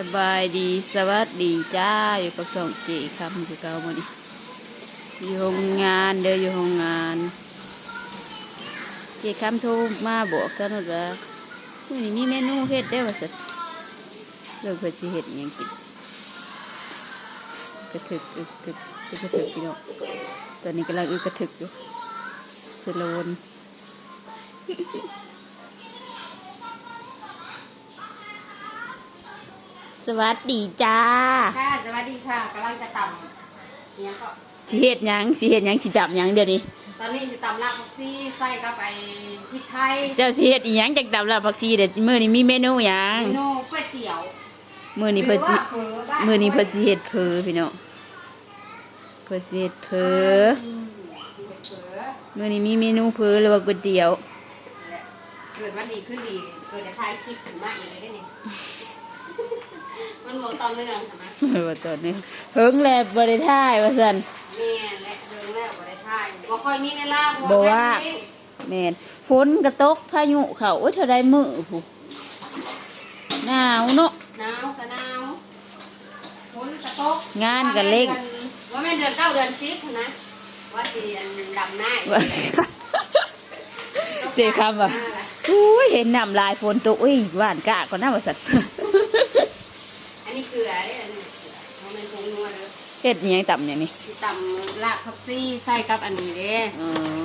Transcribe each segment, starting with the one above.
สบายดีสวัสดีจ้าอยู่กับสองเจคำคือเก่ามาดิอยู่โรงงานเด้ออยู่โรงงาน เจคำโทรมาบอกกันว่ามื้อนี้มีเมนูเฮ็ดได้ว่าสัตเรื่องเพื่อสิเฮ็ดหยังกินกระถึกอึกถึกอึกกระถึกพี่น้องตอนนี้กำลังอึกกระถึกอยู่สโลวน สวัสดีจ้าค่ะสวัสดีค่ะกำลังจะตำเนี่ยก็สิเฮ็ดหยังสิเฮ็ดหยังสิดับหยังเดี๋ยวนี้ ตอนนี้จะตำลาบผักซี่ใส่กับไปพริกไทยเจ้าสิเฮ็ดอีหยังจักดับแล้วผักชีเด็ดมื้อนี้มีเมนูหยังเมนูก๋วยเตี๋ยวมื้อนี้เพิ่นสิหรือว่าเฝอบ้านมื้อนี้เพิ่นสิเฮ็ดเพอพี่น้องเพิ่นสิเฮ็ดเพออืมเฝอมื้อนี้มีเมนูเพอหรือว่าก๋วยเตี๋ยวและเกิดวันดีขึ้นดี เกิดจะทายคลิปถึงมากอีกเลยได้เนี่ย มันบอกตอนเรื่องใช่ไหมว่าตอนนี้เฮิงแล้วบ่ได้ถ่ายว่าซั่นแม่และเรื่งแล้วบ่ได้ทายบ่ค่อยมีเวลาบ่ว่าแม่นฝนก็ตกพายุเขาโอ้ยเท่าใดมือผู้หนาวเนาะหนาวก็หนาวฝนกระตกงานก็เร่งว่าแม่เดือนเก้าเดือนสิบนะว่าสิดำหน้าอีกเจคำว่ะอุ้ยเห็นน้ำลายฝนตกอุ้ยหวานกะก่อนหน้าบริษัทอัน กลือเด้ออันนี้เกลือเพราะมันคงนัวเด้อเฮ็ดอิหยังต่ำอย่างนี้สิตำรากผักซี่ใส่กับอันนี้เด้ อ๋อ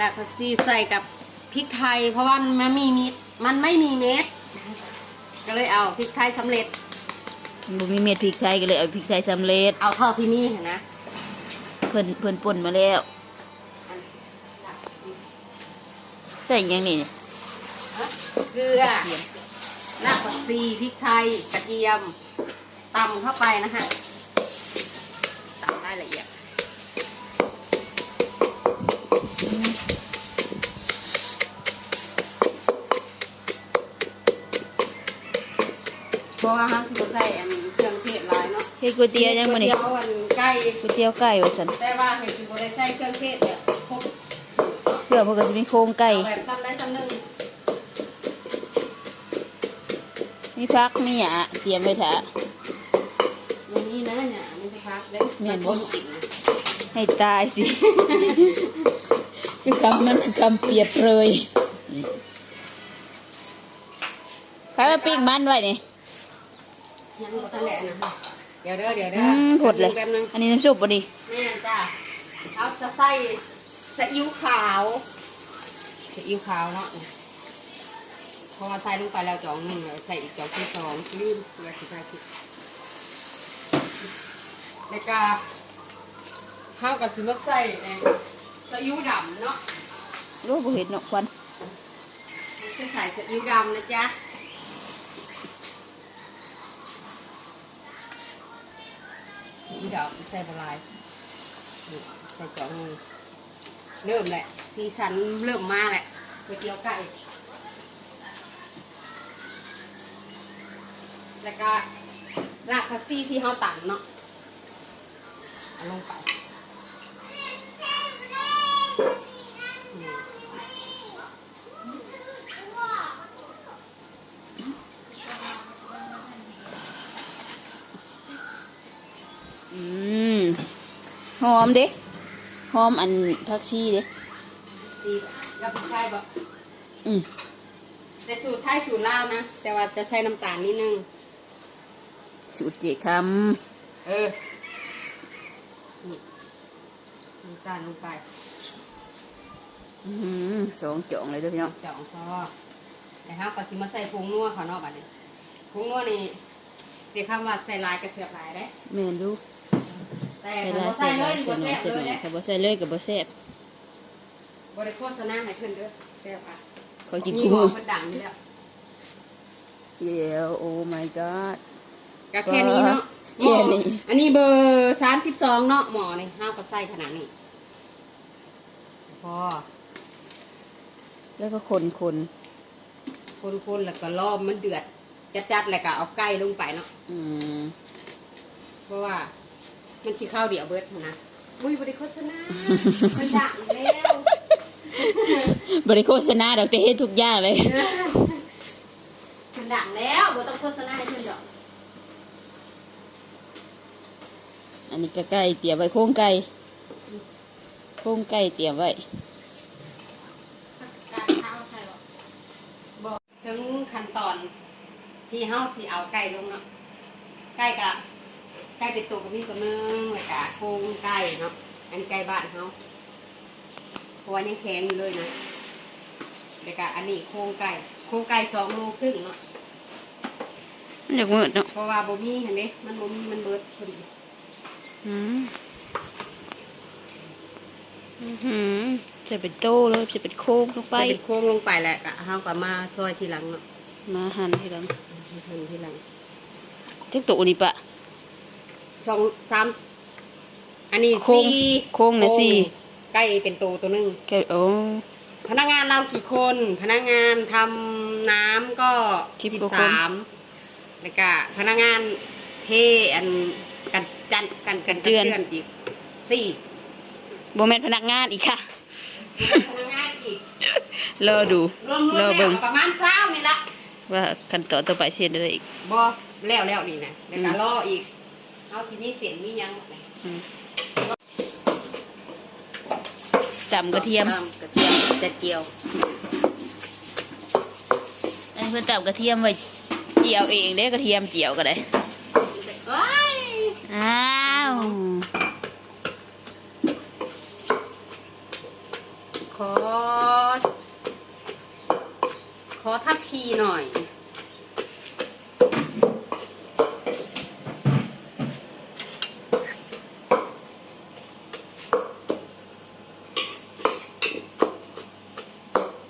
รากผักซี่ใส่กับพริกไทย เพราะว่ามันมีมีมันไม่มีเม็ด ก็เลยเอาพริกไทยสำเร็จบุมีเม็ดพริกไทยก็เลยเอาพริกไทยสำเร็จเอาเท่าที่มีเห็นนะเพิ่นเพิ่นป่นมาแล้วอันรากผักชีใส่อิหยังนี่ฮะเกลือรากผักชีพริกไทยกระเทียม ตำเข้าไปนะฮะตำได้ละเอียดเพราะว่าห้ามที่ใส่อันเครื่องเทศหลายเนาะเฮ็ดก๋วยเตี๋ยวยังมื้อนี้ก๋วยเตี๋ยวอันไก่ก๋วยเตี๋ยวไก่ว่าซั่นแต่ว่าเห็นที่บ่ได้ใส่เครื่องเทศเนี่ยครบเพื่อเพิ่นก็สิมีโครงไก่เอาแบบซ้ำได้ซ้ำหนึงมีผักมีหยังเตรียมไว้ท่าอย่ แม่นบ่บ่กินนะให้ตายสิ คือคำมันคือคำเปรียบเปรยใครมาปิ้งมันไว้นี่ยังบ่ทันแหละนะเดี๋ยวเด้อเดี๋ยวเด้อือมผดเลย แป๊บนึงอันนี้น้ำซุปบ่ดิแม่นจ้ะเขาจะใส่ซีอิ๊วขาวซีอิ๊วขาวเนาะเพราะว่าใส่ลงไปแล้วจองหนึ่งเลยใส่อีกจองที่สองลืมเกลือสิใส่ผิด แล้วก็ข้าวกับซิมาใส่เอ่อซีอิ๊วดำเนาะรู้บ่เห็นเนาะควันจะใส่ซีอิ๊วดำนะจ๊ะซีอิ๊วดำใส่ละลายนี่ใส่จองหนึ่งเริ่มแหละสีสันเริ่มมาแหละก๋วยเตี๋ยวไก่แล้วก็รากผักซี่ที่เขาตันเนาะเอา ลงไปอืมอืมหอมเด้หอมอันผักชีเด้ดีแล้วพริกไทยบอกอืมแต่สูตรไทยสูตรลาวนะ แต่ว่าจะใช้น้ำตาลนิดนึง สูตรเจคเออนี่ น้ำตาลลงไปำอื้อหือสองจ่องเลยเด้อพี่น้องจ่องพอนะครับก็สิมาใส่ผงนัวเขาเนาะบัดนี้ผงนัวนี่เดี๋ยวคำว่าใส่ลายกระเสือบลายได้แม่นดูแต่ใส่ถ้าลายบ่ใส่ใส่เลลายยใส่บ่หน่อยแซ่บใส่หน่อยเลยนะถ้าบ่ใส่เลยก็บ่แซ่บบริโภคสนาให้ขึ้นเด้อแซ่บอะขอกินมีกูหมืออมมันดังอยู่แล้วเดี๋ยวโอ้ my god ก็แค่นี้เนาะ แค่นี้หม้ออันนี้เบอร์สามสิบสองเนาะหมอนี่ห้าวก็ใส่ขนาดนี้พอแล้วก็คนคนคนๆแล้วก็รอบมันเดือด จัดๆแล้วก็เอาไก่ลงไปเนาะอืมเพราะว่า มันสิข้าวเดียวเบิดนะอุ้ยบริโภคสนามันดังแล้วบริโภคณาดอกแต่เฮ็ดทุกอย่างเลย มันดังแล้วบ่ต้องโฆษณาให้เพิ่นดอก อันนี้ก็ไก่เตรียมไว้โครงไก่โครงไก่เตรียมไว้การข้าวใช่บ่บอกถึงขั้นตอนที่เฮาสิเอาไก่ลงเนาะไก่กะไก่เป็นตัวกับมีตัวหนึงแล้วก็โครงไก่เนาะอันนไก่บ้านเฮาเพราะว่ายังแข็งอยู่เลยนะแล้วก็อันนี้โครงไก่โครงไก่สองโลครึ่งเนาะมันอยากมืดเนาะเพราะว่าบ่มีเห็นไหมมันบ่มีมันเบิดพอดี อืมอื้อหือจะเป็นโตเลยจะเป็นโค้งลงไปไป เป็นโค้งลงไปแหละก็เฮาก็มาซอยทีหลังเนาะมาหั่นทีหลังทำทีหลังจักโตนี่ปะสองสามอันนี้โค้งสี่โค้งน่ะสี่ไก่เป็นตัวตัวหนึงแค่โอ้พนักงานเรากี่คน พนักงานทำน้ำก็สิบสิบกว่าคนสามแล้วก็พนักงานเทอันกัน จันกันกันเตือนอีกสี่โบแมนพนักงานอีกค่ะพนักงานอีกรอดูรวมๆรอแล้วเบิ่งประมาณเช้านี่ละว่าขั้นตอนต่อไปเช่นอะไรอีกบอแล้วแล้วนี่นะแล้วก็อืมรออีกเอาที่นี่เสียงมีหยังอืมจำกระเทียมตำกระเทียมจะเจียวอันนี้เพื่อนจำกระเทียมไว้เจียวเองได้กระเทียมเจียวก็ได้ เอ้ย อ้าว ขอ ขอ ทัพพีหน่อย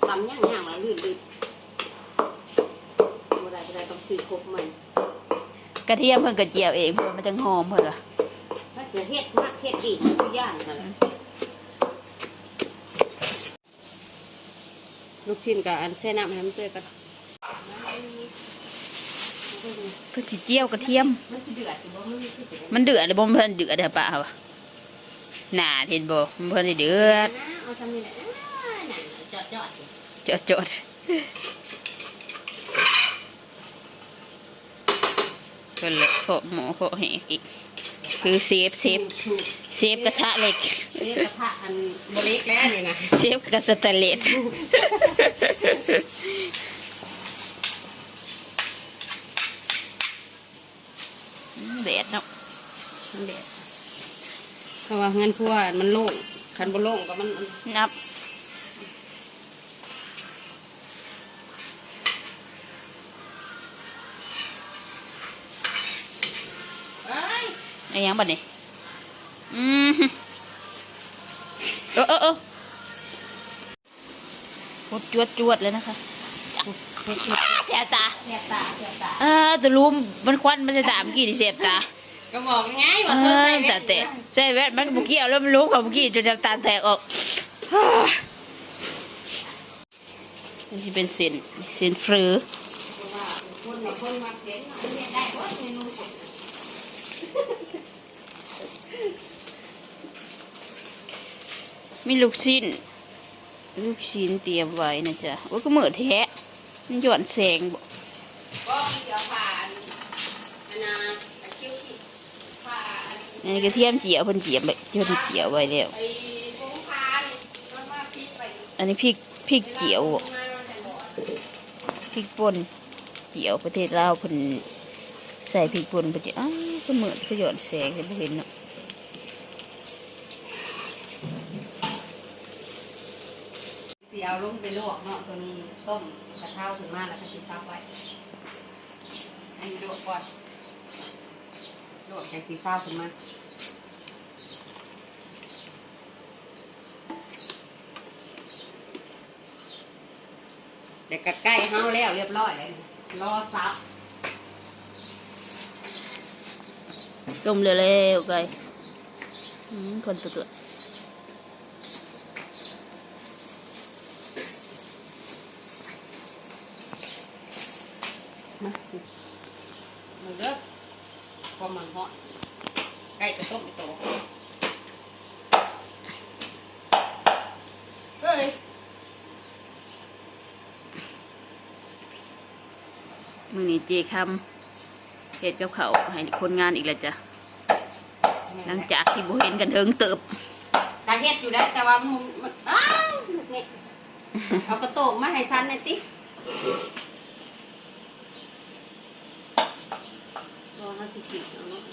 ทำย่างย่างแล้วลื่นลื่นบ่ได้บ่ได้ต้องซื้อครบมันกระเทียมเพิ่นก็เจียวเองเพื่อมันจังหอมเพิ่นล่ะถ้าเกิดเฮ็ดมักเฮ็ดดีทุกอย่างนั่นแหละลูกชิ้นกับอันเส้นน้ำให้มันเปื่อยกัน เพื่อสิเจียวกระเทียม มันสิเดือดสิบ่มันมีคือเป็นมันเดือดเลยบ่มันเพิ่นเดือดเด้อป้าวะน่าเห็นบ่มันเพิ่นได้เดือดเอาทำนี่แหละอ่านั่นจอดจอดจดจดเพิ่นเลยโขะหมูโขะแหกอีกคือเซฟเซฟถูกเซฟกระทะเหล็กเรียกกระทะอันบเล็กแล้วนี่นะเชฟกระสแตนเลสอืม แดดเนาะมันเด็ดเพราะว่าเงินพัวมันโล่งคันบ่โล่งก็มันนับเอ้ยไอ้หยังบัดนี้อืมเออเออเออโคตรจวดจวดเลยนะคะเฮ็ดแส บตาเฮ็ดตาเฮ็ดตาอ่าแต่รู้มันควันมันจะตามเมื่อกี้นี่เสียบตาก็บอกไงเอว่าเธออใส่แต่แต่ใส่แว่นมันเมื่อกี้เอาแล้วมันรู้ของเมื่อกี้จนน้ำตาแตกออกฮ่านี่จะเป็นเส้นเส้นเฟรือคนละคนมาเห็นเฮ็ดได้บ่เมนูมีลูกชิ้น ลูกชิ้นเตรียมไว้นะจ๊ะ โอ้ยก็เหมือนแท้ มันหย่อนแสงบ่ก็เดี๋ยวผ่านอันนาตะคิวที่ผ่านอันนี้กระเทียมเจียวเพิ่นเจียวไว้เพิ่นเจียวไว้แล้วไอ้กุ้งพานก็มาพริกไปอันนี้พริกพริกเจียวบ่มาแต่บ่พริกป่นเจียวประเทศลาวเพิ่นใส่พริกป่นไปจิอ้าวก็เหมือนก็หย่อนแสงเห็นบ่เห็นเนาะสิเอาลงไปลวกเนาะตัวนี้ต้มกระ เท้าถึงมาแล้วก็สิซับไว้อันนี้ลวกก่อนลวกจากสีเศร้าขึ้นมาเดี๋ยวก็ใกล้เฮาแล้วเรียบร้อยเลยรอซับต้มเร็วๆไก่อืมคนตัวตัว มาสิมือเด้อพอมันเหาะใกล้จะต้มอีกตัวเฮ้ยมือนี้เจคำเฮ็ดกับเขาให้คนงานอีกแล้วจ้ะหลังจากที่บ่เห็นกันเทิงเติบกาเฮ็ดอยู่ได้แต่ว่ามันอ้าวนี่เอากระโตกมาให้ซันหน่อยสิรอห้า สิบสี่เอาเนาะ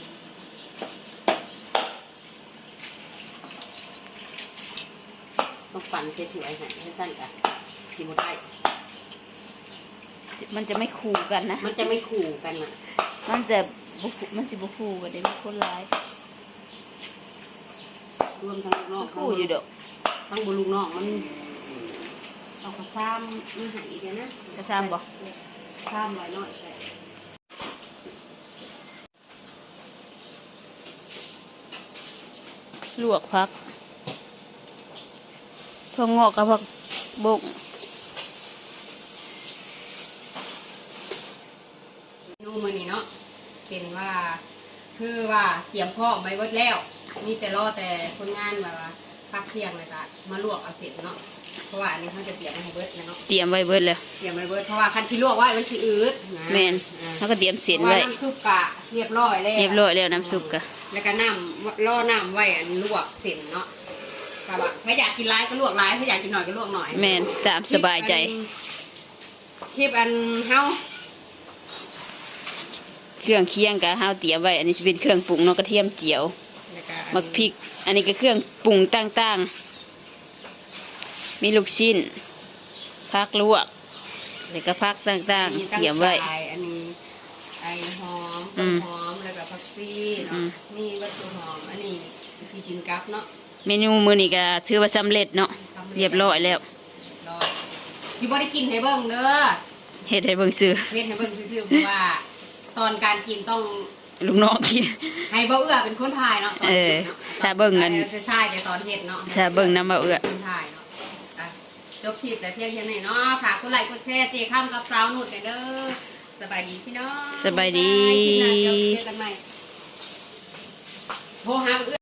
ต้องปั่นเฉยๆให้ให้สั้นกันสิบได้ มันจะไม่คู่กันนะ มันจะไม่ขู่กันอะ มันจะบ่คู่มันสิบ่คู่กันเด้มีคนหลายรวมทั้งลูกน้องคู่อยู่ดอกทั้งบุลูกน้องมันเอากระซ้ำมันใหายเดี๋ยวนะกระซ้ำบ่ซ้ำไว้หน่อยใส่ ลวกพักถั่วงอกกับผักบงเมนูมือนี้เนาะเป็นว่า คือว่าเตรียมพร้อมไว้เบิดแล้ว มีแต่รอแต่คนงานแบบว่าพักเที่ยงเลยก็มาลวกเอาเสร็จเนาะ เพราะว่าอันนี้เขาจะเตรียมไว้ให้เบิดแล้วเนาะเตรียมไว้เบิดแล้ว เตรียมไว้เบิดเพราะว่าคันที่ลวกไว้มันสิอืดะแม่นอ่า แล้วก็เตรียมเส้นพราะไว้ว่าน้ำซุปกะเรียบร้อยแล้วเรียบร้อยแล้วน้ำซุปกะ แล้วก็น้ำล่อน้ำไว้อันลวกเสร็จเนาะก็ว่าถ้าอยากกินร้ายก็ลวกร้ายถ้าอยากกินหน่อยก็ลวกหน่อยแม่นตามสบายใจคลิปอันเฮาเครื่องเคียงกะเฮาเตรียมไว้ อันนี้สิเป็นเครื่องปรุงเนาะกระเทียมเจียวแล้วก็อันมักพริก อันนี้ก็เครื่องปรุงต่างๆ มีลูกชิ้นผักลวกแล้วก็ผักต่างมีๆตั้เตรียมไว้ใจอันนี้ไอหอมอืต้นมหอม แล้วก็ผักชีอืเนาะมนี่วัตถุหอม อันนี้ที่กินกับเนาะ เมนูมื้อนี้ก็ถือว่าสำเร็จเนาะสำเรียบร้อยแล้วร้อยที่บ่ได้กินให้เบิ่งเด้อเฮ็ดให้เบิ่งซื้อเฮ็ดให้เบิ่งซื่อๆเพราะว่า ตอนการกินต้องลูกน้องกิน ให้บ่เอื้อเป็นคนถ่ายเนาะตนเออกินนาะถ้าเบิ่งอันจะใช่แต่ตอนเฮ็ดเนาะ ถ้าเบิ่งนำมาเอื้อคนถ่ายเนาะอะ จบคลิปแต่เพียงแค่นี้เนาะฝากกดไลค์กดแชร์เจข้ามกับสาวนุชเด้อสบายดีพี่น้องสบายดีคลิปหน้าเจอกันใหม่โทรหาเอื้อ